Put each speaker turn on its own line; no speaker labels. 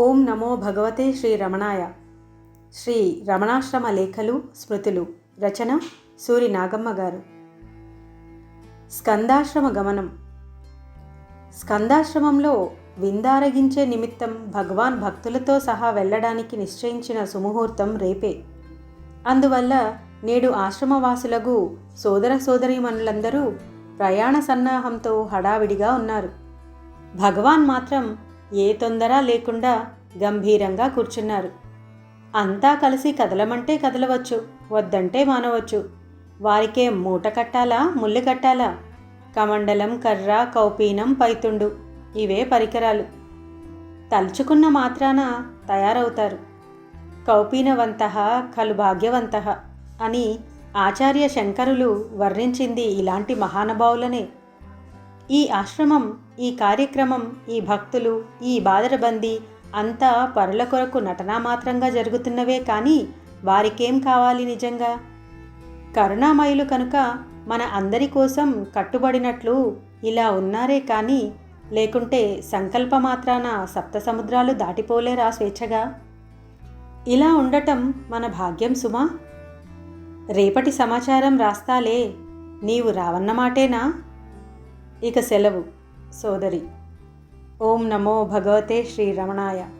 ఓం నమో భగవతే శ్రీ రమణాయ. శ్రీ రమణాశ్రమ లేఖలు స్మృతులు రచన సూరి నాగమ్మ గారు. స్కందాశ్రమ గమనం. స్కందాశ్రమంలో విందారగించే నిమిత్తం భగవాన్ భక్తులతో సహా వెళ్ళడానికి నిశ్చయించిన సుముహూర్తం రేపే. అందువల్ల నేడు ఆశ్రమవాసులకు సోదర సోదరీమణులందరూ ప్రయాణ సన్నాహంతో హడావిడిగా ఉన్నారు. భగవాన్ మాత్రం ఏ తొందర లేకుండా గంభీరంగా కూర్చున్నారు. అంతా కలిసి కదలమంటే కదలవచ్చు వద్దంటే మానవచ్చు. వారికే మూట కట్టాలా ముళ్ళు కట్టాలా? కమండలం కర్ర కౌపీనం పైతుండు ఇవే పరికరాలు. తలుచుకున్న మాత్రాన తయారవుతారు. కౌపీనవంత ఖలు భాగ్యవంత అని ఆచార్య శంకరులు వర్ణించింది ఇలాంటి మహానుభావులనే. ఈ ఆశ్రమం ఈ కార్యక్రమం ఈ భక్తులు ఈ బాదరబందీ అంతా పరుల కొరకు నటనా మాత్రంగా జరుగుతున్నవే కానీ వారికేం కావాలి నిజంగా? కరుణామయులు కనుక మన అందరి కోసం కట్టుబడినట్లు ఇలా ఉన్నారే కానీ లేకుంటే సంకల్పమాత్రాన సప్త సముద్రాలు దాటిపోలేరా స్వేచ్ఛగా? ఇలా ఉండటం మన భాగ్యం సుమా? రేపటి సమాచారం రాస్తాలే. నీవు రావన్నమాటేనా? ఇక సెలవు. సోదరి ఓం నమో భగవతే శ్రీ రమణాయ.